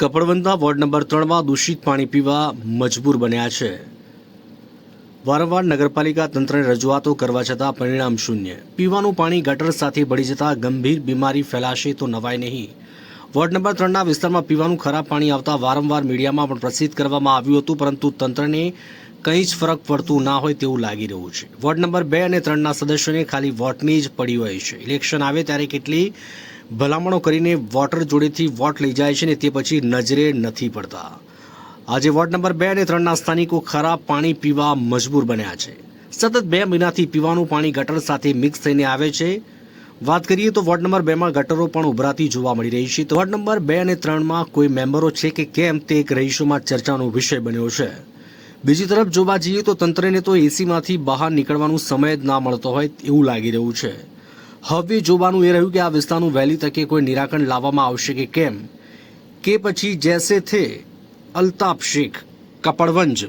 કપડવંતના ward number ત્રણમાં દૂષિત પાણી પીવા મજબૂર બન્યા છે. વારંવાર નગરપાલિકા તંત્રને રજૂઆતો કરવા છતાં પરિણામ શૂન્ય. પીવાનું પાણી ગટર સાથે ભળી જતા ગંભીર બીમારી ફેલાશે તો નવાય નહીં. વોર્ડ નંબર ત્રણના વિસ્તારમાં પીવાનું ખરાબ પાણી આવતા વારંવાર મીડિયામાં પણ પ્રસિદ્ધ કરવામાં આવ્યું હતું, પરંતુ તંત્રને કંઈ જ ફરક પડતું ના હોય તેવું લાગી રહ્યું છે. વોર્ડ નંબર બે અને ત્રણના સદસ્યોને ખાલી વોટની જ પડી હોય છે. ઇલેક્શન આવે ત્યારે કેટલી ભલામણો કરીને વોટર જોડેથી વોટ લઈ જાય છે ને તે પછી નજરે નથી પડતા. આજે વોર્ડ નંબર બે અને ત્રણના સ્થાનિકો ખરાબ પાણી પીવા મજબૂર બન્યા છે. સતત બે મહિનાથી પીવાનું પાણી ગટર સાથે મિક્સ થઈને આવે છે. વાત કરીએ તો વોર્ડ નંબર બેમાં ગટરો પણ ઉભરાતી જોવા મળી રહી છે. વોર્ડ નંબર બે અને ત્રણમાં કોઈ મેમ્બરો છે કે કેમ તે એક રહીશોમાં ચર્ચાનો વિષય બન્યો છે. બીજી તરફ જોવા જઈએ તો તંત્રને તો એસીમાંથી બહાર નીકળવાનું સમય જ ના મળતો હોય એવું લાગી રહ્યું છે. હવે જોવાનું એ રહ્યું કે આ વિસ્તારનું વહેલી તકે કોઈ નિરાકરણ લાવવામાં આવશે કે કેમ? કે પછી જૈસે થે અલ્તાફ શેખ, કપડવંજ